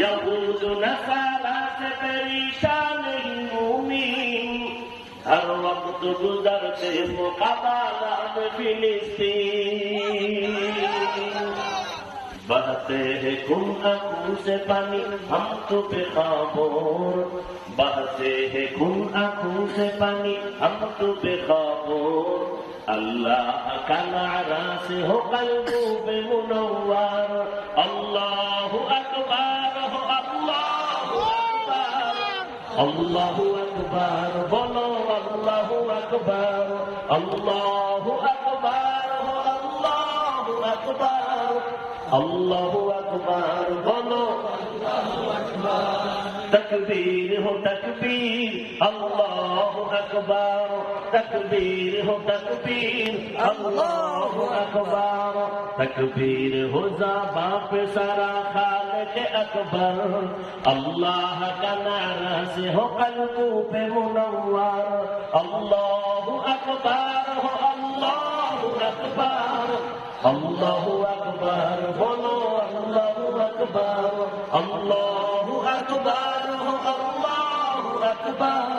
يقود نفالات پریشان مومین ہر وقت گزرتے مقابلات فلسطین بہتے ہیں کن آنکھوں سے پانی ہم تو بے خابور بہتے ہیں کن آنکھوں سے پانی ہم تو بے خابور اللہ کا نعرہ سے ہو قلبوں بے منور اللہ আল্লাহু আকবার বলো আল্লাহু আকবার আল্লাহু আকবার আল্লাহু আকবার আল্লাহু আকবার বলো تکبیر ہو تکبیر اللہ اکبر تکبیر ہو تکبیر اللہ اکبر تکبیر ہو زباں پہ سارا خاص सारा खालिक अकबर अल्लाह का नारा से हो कल्बों पे मुनव्वर अल्लाह अकबर हो अल्लाह अकबर अल्लाह अकबर बोलो अल्लाह अकबर अल्लाह अकबर हो अल्लाह अकबर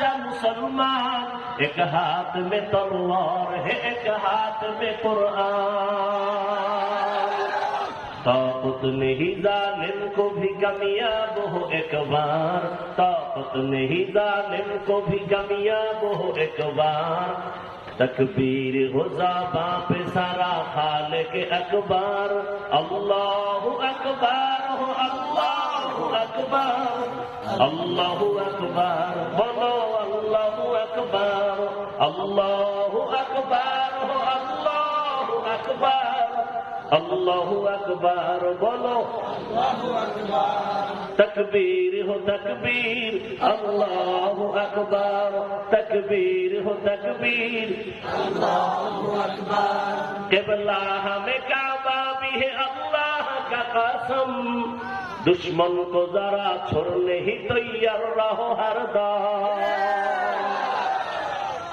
सच्चा मुसलमान एक हाथ में तलवार है एक हाथ में कुरान ताकत नहीं जालिम को भी कामयाब हो एक बार ताकत नहीं जालिम को भी कामयाब हो एक बार तकबीर हो जाबा पे सारा खाल के अकबर अल्लाह अकबर हो अल्लाह اکبر اللہ اکبر بولو اللہ اکبر اللہ اکبر اللہ اکبر اللہ اکبر بولو تکبیر ہو تکبیر اللہ اکبر تکبیر ہو تکبیر اللہ اکبر قبلہ ہمیں کعبہ بھی ہے اللہ दुश्मन को जरा छोड़ने ही तैयार रहो हरदम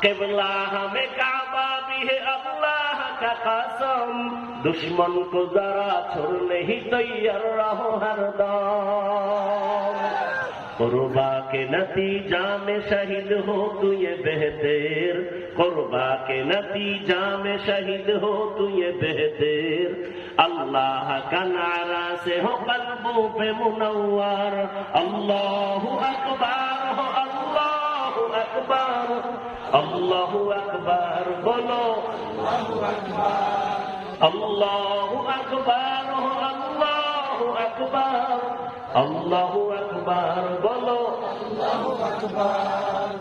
केवला हमें काबा भी है अल्लाह का कसम दुश्मन को जरा छोड़ने ही तैयार रहो हरदम قربا کے نتیجہ میں شہید ہو تو یہ بہتر قربا کے نتیجہ میں شہید ہو تو یہ بہتر اللہ کا نعرہ سے ہو قلبوں پہ منور اللہ اکبر ہو اللہ اکبر اللہ اکبر بولو اللہ اکبر ہو اللہ اکبر اللہ আকবার, বলো।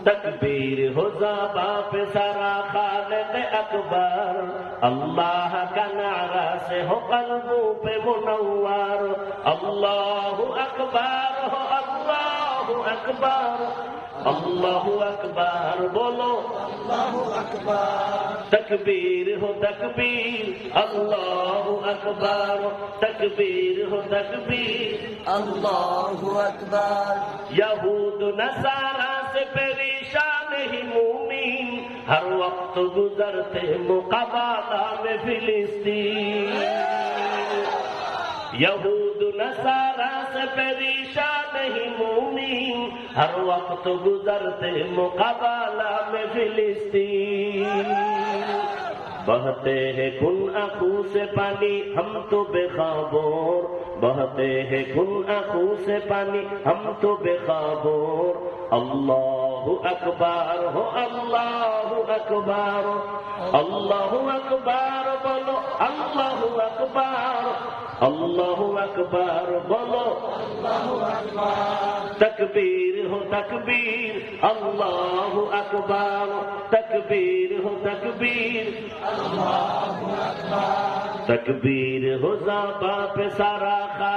তকবীর হো জবাব সারা খালেদ আকবার। আল্লাহ কা নারা সে হো কলবু পে মুনওয়ার। আল্লাহু আকবার, হো আল্লাহু আকবার। আল্লাহু আকবার বলো। তকবীর হো তকবীর আল্লাহু আকবার। তকবীর হো তকবীর। আল্লাহু আকবার। ইহুদ নসারা সে পরেশান হি মুমিন। হর ওয়াক্ত গুজরতে মুকাবালা মে ফিলিস্তিন। হ্যাঁ। ইহুদ سے پریشان نہیں مومن ہر وقت گزرتے مقابلہ میں فلسطین بہتے ہیں کن آنکھوں سے پانی ہم تو بے خبر بہتے ہیں کن آنکھوں سے پانی ہم تو بے خبر اللہ আকবার, হো আল্লাহ আকবার আল্লাহ আকবার বলো, আল্লাহ আকবার আল্লাহ আকবার বলো। তকবীর হো তকবীর, আল্লাহ আকবার, তকবীর হো তকবীর তকবীর হো জাবা পে সারা খা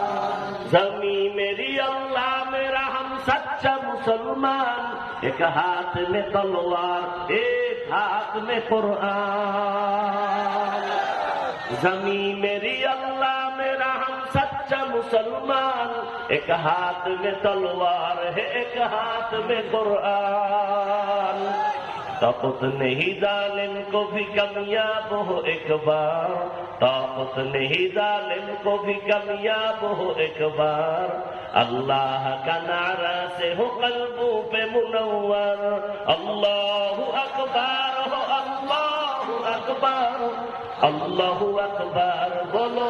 मुसलमान, एक हाथ में तलवार, एक हाथ में कुरान। जमी मेरी अल्लाह, मेरा हम सच्चा मुसलमान। एक हाथ में तलवार है, एक हाथ में कुरान। طاقت نہیں ظالم کو بھی کامیاب ہو ایک بار طاقت نہیں ظالم کو بھی کامیاب ہو ایک بار اللہ کا نعرہ سے ہو قلبوں پہ منور اللہ اکبر ہو اللہ اکبر اللہ اکبر بولو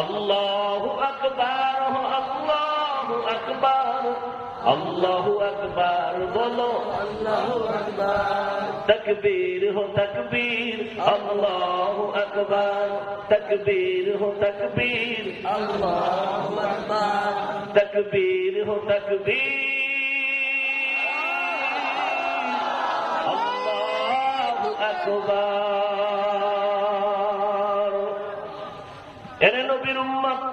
اللہ اکبر ہو اللہ আল্লাহু আকবার আল্লাহু আকবার বলো। আল্লাহু আকবার। তকবীর হো তকবীর আল্লাহু আকবার। তকবীর হো তকবীর আল্লাহু আকবার। তকবীর হো তকবীর। আকবার। এর নবীর উম্মত